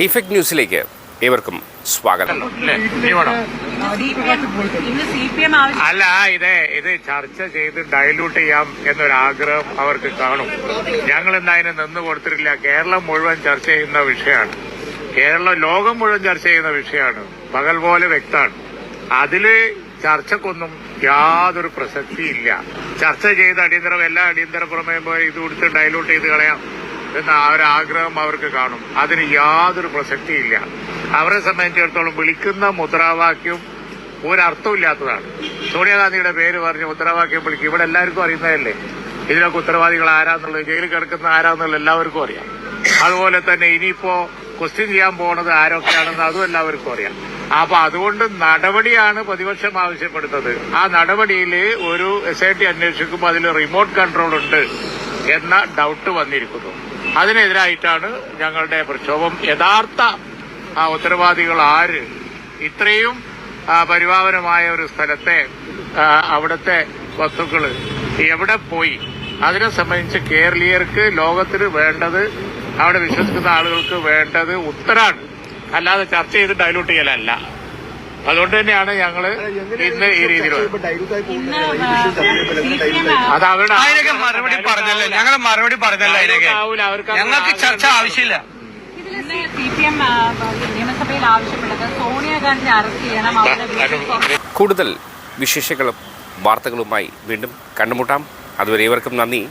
Effect ന്യൂസിലേക്ക് ഏവർക്കും സ്വാഗതം. അല്ലേ? ഇത് ഇത് ചർച്ച ചെയ്ത് ഡയലൂട്ട് ചെയ്യാം എന്നൊരാഗ്രഹം അവർക്ക് കാണും. ഞങ്ങൾ എന്തായാലും നിന്ന് കൊടുത്തിട്ടില്ല. കേരളം മുഴുവൻ ചർച്ച ചെയ്യുന്ന വിഷയമാണ്. കേരളം ലോകം മുഴുവൻ ചർച്ച ചെയ്യുന്ന വിഷയമാണ്. പകൽ പോലെ വ്യക്തമാണ്. അതിൽ ചർച്ചക്കൊന്നും യാതൊരു പ്രസക്തിയില്ല. ചർച്ച ചെയ്ത് അടിയന്തരം എല്ലാ അടിയന്തര പ്രമേയം പോയി ഇത് കൊടുത്ത് ഡയലൂട്ട് ചെയ്ത് കളയാം. എന്ന ആ ഒരു ആഗ്രഹം അവർക്ക് കാണും. അതിന് യാതൊരു പ്രസക്തിയില്ല. അവരെ സംബന്ധിച്ചിടത്തോളം വിളിക്കുന്ന മുദ്രാവാക്യം ഒരർത്ഥമില്ലാത്തതാണ്. സോണിയാഗാന്ധിയുടെ പേര് പറഞ്ഞ് മുദ്രാവാക്യം വിളിക്കും. ഇവിടെ എല്ലാവർക്കും അറിയുന്നതല്ലേ? ഇതിനൊക്കെ ഉത്തരവാദികൾ ആരാന്നുള്ളത്? ജയിലിൽ കിടക്കുന്ന ആരാന്നുള്ളത് എല്ലാവർക്കും അറിയാം. അതുപോലെ തന്നെ ഇനിയിപ്പോ ക്വസ്റ്റ്യൻ ചെയ്യാൻ പോണത് ആരൊക്കെയാണെന്ന് അതും എല്ലാവർക്കും അറിയാം. അപ്പൊ അതുകൊണ്ട് നടപടിയാണ് പ്രതിപക്ഷം ആവശ്യപ്പെടുന്നത്. ആ നടപടിയിൽ ഒരു എസ് ഐ ടി അന്വേഷിക്കുമ്പോൾ അതിൽ റിമോട്ട് കൺട്രോൾ ഉണ്ട് എന്ന ഡൗട്ട് വന്നിരിക്കുന്നു. അതിനെതിരായിട്ടാണ് ഞങ്ങളുടെ പ്രക്ഷോഭം. യഥാർത്ഥ ഉത്തരവാദികൾ ആര്? ഇത്രയും പരിപാവനമായ ഒരു സ്ഥലത്തെ അവിടുത്തെ വസ്തുക്കൾ എവിടെ പോയി? അതിനെ സംബന്ധിച്ച് കേരളീയർക്ക് ലോകത്തിന് വേണ്ടത് അവിടെ വിശ്വസിക്കുന്ന ആളുകൾക്ക് വേണ്ടത് ഉത്തരാണ്. അല്ലാതെ ചർച്ച ചെയ്ത് ഡൈലൂട്ട് ചെയ്യലല്ല. അതുകൊണ്ട് തന്നെയാണ് ഞങ്ങൾ ഇന്ന് ഈ രീതിയിൽ അത് അവരുടെ അതിനൊക്കെ മറുപടി പറഞ്ഞല്ലോ? ഞങ്ങൾ മറുപടി പറഞ്ഞല്ലോ അതിനൊക്കെ? അവർക്ക് ഞങ്ങൾക്ക് ചർച്ച ആവശ്യമില്ല. കൂടുതൽ വിശേഷങ്ങളും വാർത്തകളുമായി വീണ്ടും കണ്ടുമുട്ടാം അതുവരെ ഇവർക്കും നന്ദി.